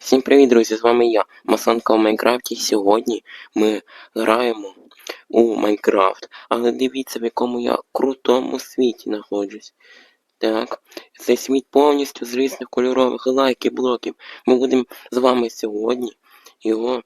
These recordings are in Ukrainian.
Всім привіт, друзі! З вами я, Масанка в Майнкрафті. Сьогодні ми граємо у Майнкрафт. Але дивіться, в якому я крутому світі знаходжусь. Так, цей світ повністю з різних кольорових лайків, блоків. Ми будемо з вами сьогодні його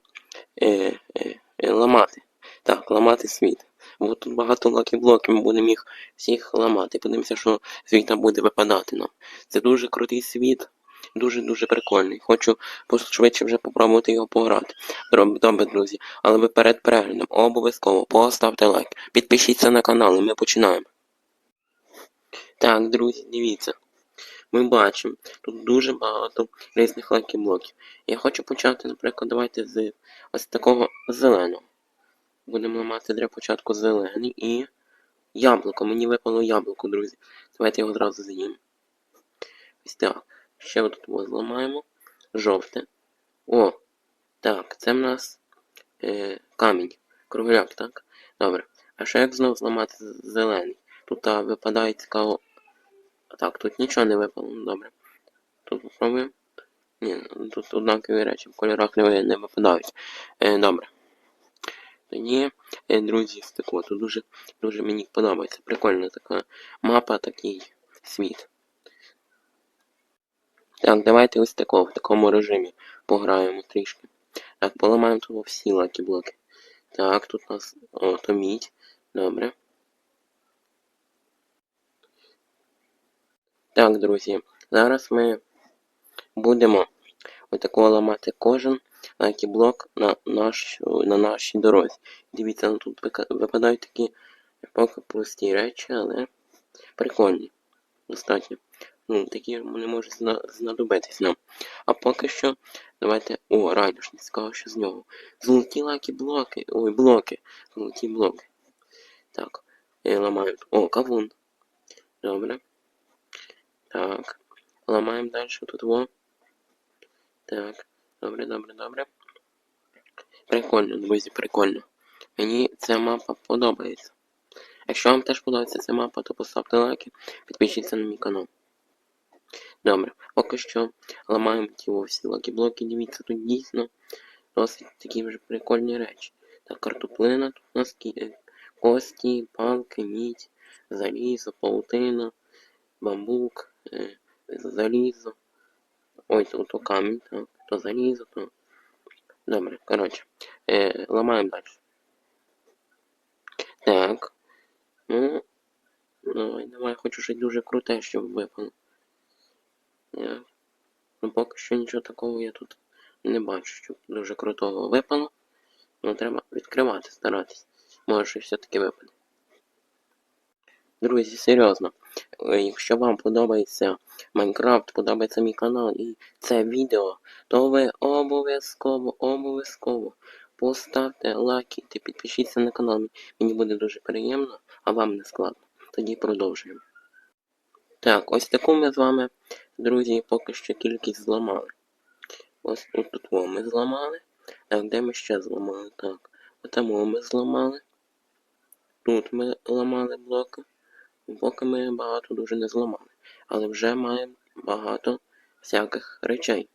е, е, е, ламати. Так, ламати світ. Бо тут багато лаки блоків, ми будемо їх всіх ламати. Подивимося, що звідти буде випадати нам. Це дуже крутий світ. Дуже-дуже прикольний. Хочу пошвидше вже попробувати його пограти. Добре, друзі. Але ви перед переглядом обов'язково поставте лайк. Підпишіться на канал і ми починаємо. Так, друзі, дивіться. Ми бачимо, тут дуже багато різних лайків блоків. Я хочу почати, наприклад, давайте з ось такого зеленого. Будемо ламати для початку зелений і яблуко. Мені випало яблуко, друзі. Давайте його одразу з'їмо. Ось так. Ще отут ось зламаємо. Жовте. О! Так, це в нас е, камінь. Кругляк, так? Добре. А ще як знову зламати зелений? Тут а, випадає цікаво. Так, тут нічого не випало. ну, Добре. Тут попробуємо. Ні, ну, тут однакові речі, в кольорах не, не випадають. Е, добре. Тоді, е, друзі, стекло. Тут дуже, дуже мені подобається. Прикольна така мапа, такий світ. Так, давайте ось тако, в такому режимі пограємо трішки. Так, поламаємо тут всі лакі блоки. Так, тут у нас о, то мідь. Добре. Так, друзі, зараз ми будемо отако ламати кожен лакі блок на, наш, на нашій дорозі. Дивіться, ну, тут випадають такі поки прості речі, але прикольні. Достатньо. Ну, такі не можуть знадобитись нам. А поки що, давайте. О, райдушник, цікаво, що з нього. Золоті лакі блоки. Ой, блоки. Золоті блоки. Так. І ламаємо. О, кавун. Добре. Так. Ламаємо далі тут во. Так. Добре, добре, добре. Прикольно, друзі, прикольно. Мені ця мапа подобається. Якщо вам теж подобається ця мапа, то поставте лайки, підпишіться на мій канал. Добре, поки що ламаємо ті всі лакі-блоки. Дивіться, тут дійсно досить такі вже прикольні речі. Так, картоплина, тут у нас е, кості, палки, мідь, залізо, паутина, бамбук, е, залізо. Ой, то, то камінь, так, то залізо, то. Добре, коротше. Е, ламаємо далі. Так. Ну. Давай, давай, хочу щось дуже круте, щоб випало. Ну, поки що нічого такого я тут не бачу, щоб дуже крутого випало. Ну, треба відкривати, старатись. Може, щось все-таки випаде. Друзі, серйозно. е, Якщо вам подобається Майнкрафт, подобається мій канал і це відео, то ви обов'язково, обов'язково поставте лайки та підпишіться на канал. Мені буде дуже приємно, а вам не складно. Тоді продовжуємо. Так, ось таку ми з вами, друзі, поки що кількість зламали. Ось тут, ми зламали. Так, де ми ще зламали? Так. Отому ми зламали. Тут ми ламали блоки. Поки ми багато дуже не зламали. Але вже маємо багато всяких речей.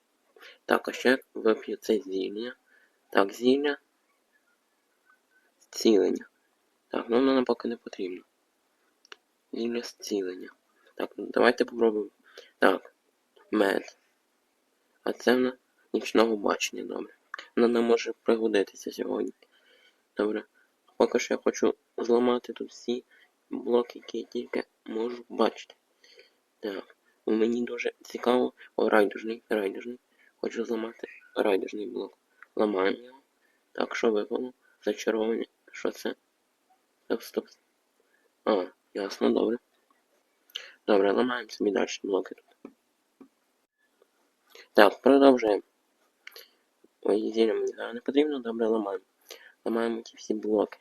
Так, а ще вип'ю це зілля. Так, зілля. Зцілення. Так, ну воно нам поки не потрібно. Зілля зцілення. Так, давайте попробуємо. Так, мед. А це в нічного бачення, добре. Воно не може пригодитися сьогодні. Добре. Поки що я хочу зламати тут всі блоки, які я тільки можу бачити. Так. Мені дуже цікаво. О, райдужний, райдужний. Хочу зламати райдужний блок. Ламаємо його. Так, що випало? Зачаровані. Що це? Стоп, стоп. А, ясно, добре. Добре, ламаємо собі далі блоки тут. Так, продовжуємо. Ой, зілля мені зараз не потрібно, добре, ламаємо. Ламаємо ті всі блоки.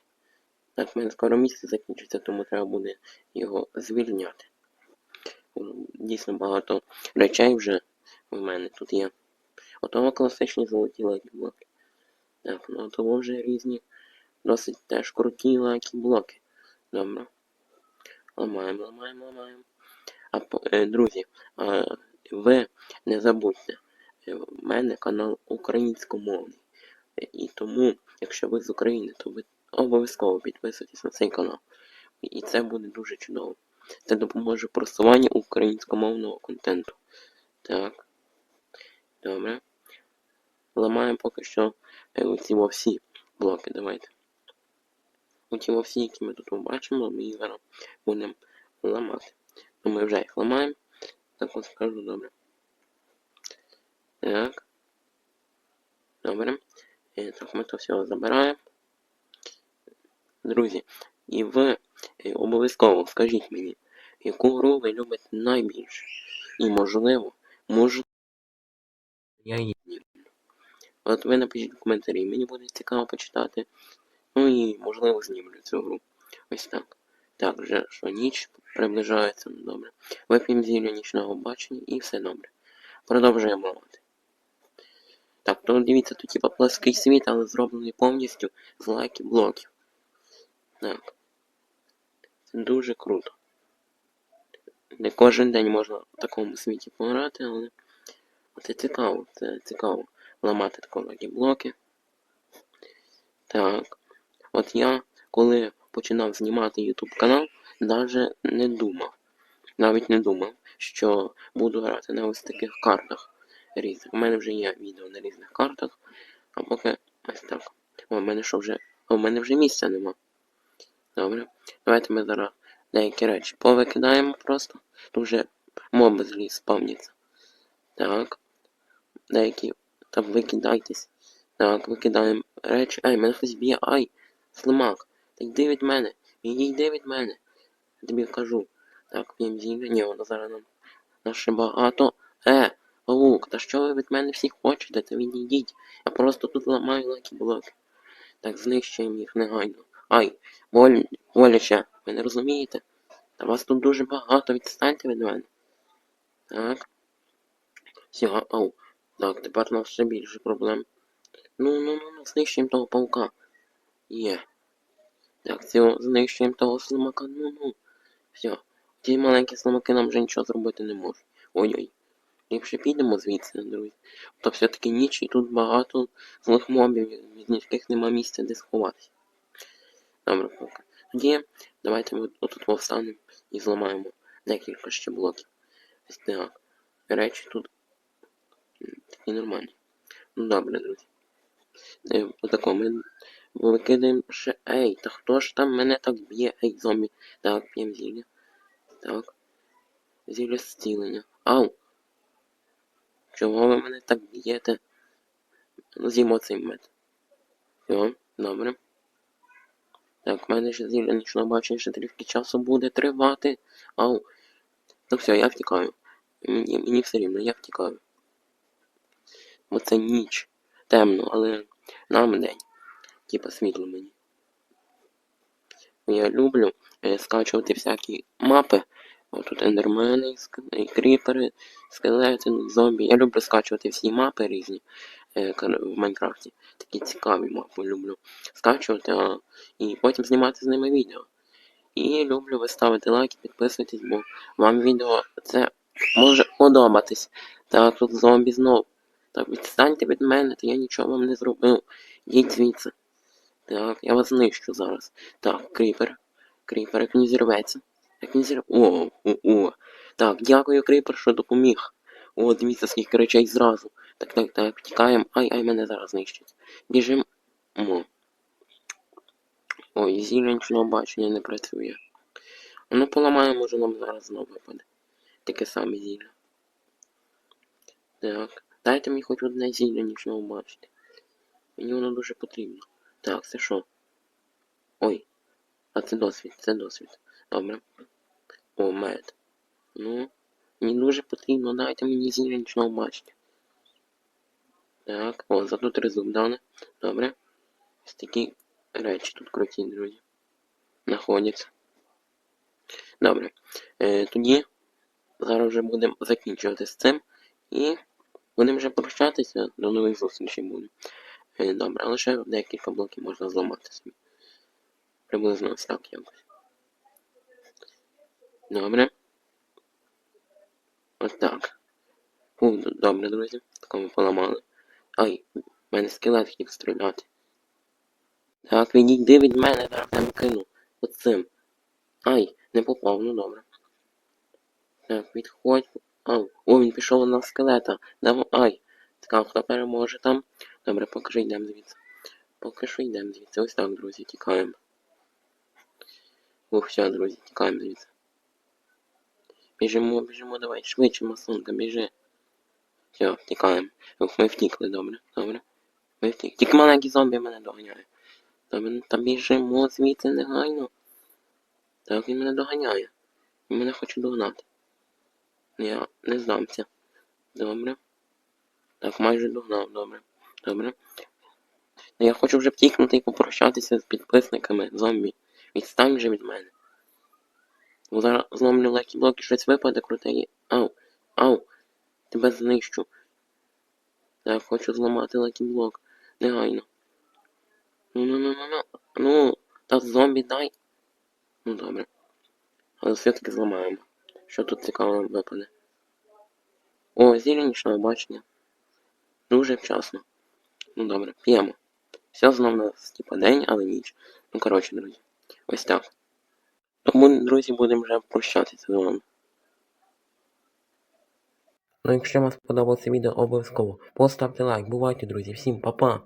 Так, в мене скоро місце закінчиться, тому треба буде його звільняти. Дійсно багато речей вже в мене тут є. Отого класичні золоті лакі блоки. Так, ну того вже різні, досить теж круті лакі блоки. Добре. Ламаємо, ламаємо, ламаємо. А е, друзі, ви не забудьте е, в мене канал українськомовний. Е, І тому, якщо ви з України, то ви обов'язково підписуйтесь на цей канал. І це буде дуже чудово. Це допоможе просуванню українськомовного контенту. Так. Добре. Ламаємо поки що оці всі блоки. Давайте. Оці всі, які ми тут побачимо, ми їх зараз будемо ламати. Ну, ми вже їх ламаємо. Так от скажу добре. Так. Добре. Е, Так, ми то все забираємо. Друзі, і ви е, обов'язково скажіть мені, яку гру ви любите найбільше. І можливо, можливо, я її люблю. От ви напишіть в коментарі, мені буде цікаво почитати. Ну і можливо знімлю цю гру. Ось так. Так, вже що ніч приближається, ну добре. Вип'ємо зілля нічного бачення і все добре. Продовжуємо ламати. Так, то дивіться, тут типа плоский світ, але зроблений повністю з лайків блоків. Так. Це дуже круто. Не кожен день можна в такому світі пограти, але це цікаво, це цікаво ламати такі блоки. Так. От я, коли починав знімати YouTube канал, навіть не думав. Навіть не думав, що буду грати на ось таких картах різних. У мене вже є відео на різних картах, а поки ось так. О, у мене що вже. О, у мене вже місця нема. Добре. Давайте ми зараз деякі речі повикидаємо просто. Тут вже моби злі спавняться. Так. Деякі. Там викидайтесь. Так, викидаємо речі. Ай, мене хтось б'є. Ай! Слимак. Йди від мене. Відійди від мене. Я тобі кажу. Так, п'ємо зілля. Ні, воно зараз нам. Нас ще багато. Е! Павук, та що ви від мене всіх хочете? Та відійдіть. Я просто тут ламаю лакі блоки. Так, знищуємо їх негайно. Ай, воль, воляче, ви не розумієте? Та вас тут дуже багато, відстаньте від мене. Так. Все, ау. Так, тепер у нас ще більше проблем. Ну, ну, ну, ну, знищуємо того паука. Є. Так, цього знищуємо того слимака. Ну, ну. Все. Ті маленькі слимаки нам вже нічого зробити не можуть. Ой-ой. Ліпше підемо звідси, друзі. То все-таки ніч і тут багато злих мобів, від яких нема місця де сховатися. Добре, поки. Тоді давайте ми отут повстанемо і зламаємо декілька ще блоків. Ось так. Речі тут такі нормальні. Ну добре, друзі. Е, Отако ми викидаємо ще. Ей, та хто ж там мене так б'є? Ей, зомбі. Так, п'ємо зілля. Так. Зілля зцілення. Ау! Чого ви мене так б'єте? Ну, з'їмо цей мед. Все, добре. Так, в мене ще зілля нічного бачення, ще трішки часу буде тривати. Ау. Ну все, я втікаю. Мені, мені все рівно, я втікаю. Бо це ніч. Темно, але нам день. Типа світло мені. Я люблю скачувати всякі мапи. О, тут і кріпери, скелети, зомбі. Я люблю скачувати всі мапи різні е, в Майнкрафті. Такі цікаві мапи люблю скачувати, а, і потім знімати з ними відео. І люблю ви ставити лайки, підписуйтесь, бо вам відео це може подобатись. Так, тут зомбі знов. Так, відстаньте від мене, то я нічого вам не зробив. Йдіть звідси. Так, я вас знищу зараз. Так, кріпер. Кріпер, як не зірветься. Як не зірветься. О, о, о. Так, дякую, кріпер, що допоміг. О, дивіться, скільки речей зразу. Так, так, так, втікаємо. Ай, ай, мене зараз знищать. Біжимо. Ой, зілля нічного бачення не працює. Ну, поламаємо, може нам зараз знову випаде. Таке саме зілля. Так. Дайте мені хоч одне зілля нічного бачити. Мені воно дуже потрібно. Так, це що? Ой. А це досвід, це досвід. Добре. О, мед. Ну, мені дуже потрібно, дайте мені зілля нічного бачити. Так, о, зато три зубдани. Добре. Ось такі речі тут круті, друзі. Знаходяться. Добре. Е, тоді зараз вже будемо закінчувати з цим. І будемо вже прощатися. До нових зустрічей будемо. Е, добре, ще декілька блоків можна зламати собі. Приблизно ось так якось. Добре. Ось так. Фу, добре, друзі. Такому поламали. Ай, в мене скелет хотів стріляти. Так, відійди від мене, зараз я кину. Оцим. Ай, не попав, ну добре. Так, відходь. Ау, о, він пішов на скелета. Давай, ай. Цікаво, хто переможе там. Добре, поки що йдемо звідси. Поки що йдемо звідси. Ось так, друзі, тікаємо. Ух, все, друзі, тікаємо звідси. Біжимо, біжимо, давай, швидше, масонка, біжи. Все, тікаємо. Ух, ми втікли, добре, добре. Ми втікли. Тільки маленький зомбі мене доганяє. Добре, ну, та біжимо звідси негайно. Так, він мене доганяє. Він мене хоче догнати. Я не здамся. Добре. Так, майже догнав, добре. Добре. Та Я хочу вже втікнути і попрощатися з підписниками зомбі. Відстань вже від мене. Зараз зломлю легкі блоки, щось випаде круте і. Ау, ау, тебе знищу. Я хочу зламати легкий блок. Негайно. Ну ну ну ну ну. Ну, та зомбі дай. Ну добре. Але все-таки зламаємо. Що тут цікавого випаде? О, зілля нічного бачення. Дуже вчасно. Ну добре, п'ємо. Все знов у нас типа день, але ніч. Ну коротше, друзі. Ось так. Тому, друзі, будемо вже прощатися з вами. Ну, якщо вам сподобалося відео, обов'язково поставте лайк. Бувайте, друзі. Всім па-па!